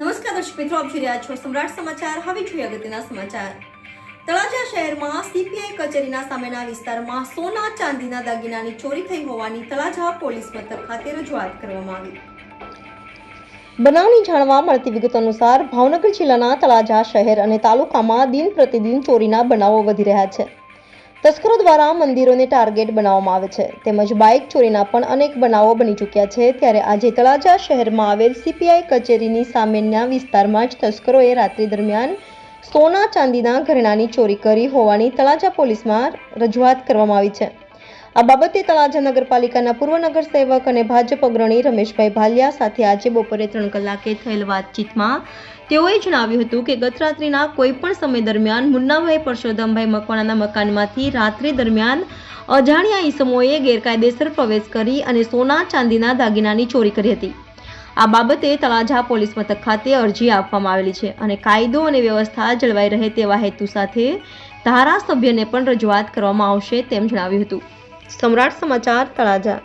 નમસ્કાર દર્શક મિત્રો, આપ જોઈ રહ્યા છો સમ્રાટ સમાચાર. હવે જોઈએ અગત્યના સમાચાર. તળાજા શહેરમાં સીપીઆઈ કચેરીના સામેના વિસ્તારમાં સોના ચાંદીના દાગીનાની ચોરી થઈ હોવાની તળાજા પોલીસ મથક ખાતે રજૂઆત કરવામાં આવી. બનાવની જાણવા મળતી વિગત અનુસાર ભાવનગર જિલ્લાના તળાજા શહેર અને તાલુકામાં દિન પ્રતિદિન ચોરીના બનાવો વધી રહ્યા છે. તસ્કરો દ્વારા મંદિરોને ટાર્ગેટ બનાવવામાં આવે છે. તેમજ બાઇક ચોરીના પણ અનેક બનાવો બની ચૂક્યા છે. ત્યારે આજે તળાજા શહેરમાં આવેલ સીપીઆઈ કચેરીની સામેના વિસ્તારમાં જ તસ્કરોએ રાત્રિ દરમિયાન સોના ચાંદીના ઘરેણાની ચોરી કરી હોવાની તળાજા પોલીસમાં રજૂઆત કરવામાં આવી છે. આ બાબતે તળાજા નગરપાલિકાના પૂર્વ નગરસેવક અને ભાજપ અગ્રણી રમેશભાઈ ભાલિયા સાથે આજે બપોરે ત્રણ કલાકે થયેલ વાતચીતમાં તેઓએ જણાવ્યું હતું કે ગત રાત્રિના કોઈ સમય દરમિયાન મુન્નાભાઈ પરસોત્તમભાઈ મકવાણાના મકાનમાંથી રાત્રિ દરમિયાન અજાણ્યા ઈસમોએ ગેરકાયદેસર પ્રવેશ કરી અને સોના, ચાંદીના દાગીનાની ચોરી કરી હતી. આ બાબતે તળાજા પોલીસ મથક ખાતે અરજી આપવામાં આવેલી છે અને કાયદો અને વ્યવસ્થા જળવાઈ રહે તેવા હેતુ સાથે ધારાસભ્યને પણ રજૂઆત કરવામાં આવશે તેમ જણાવ્યું હતું. સમ્રાટ સમાચાર તળાજા.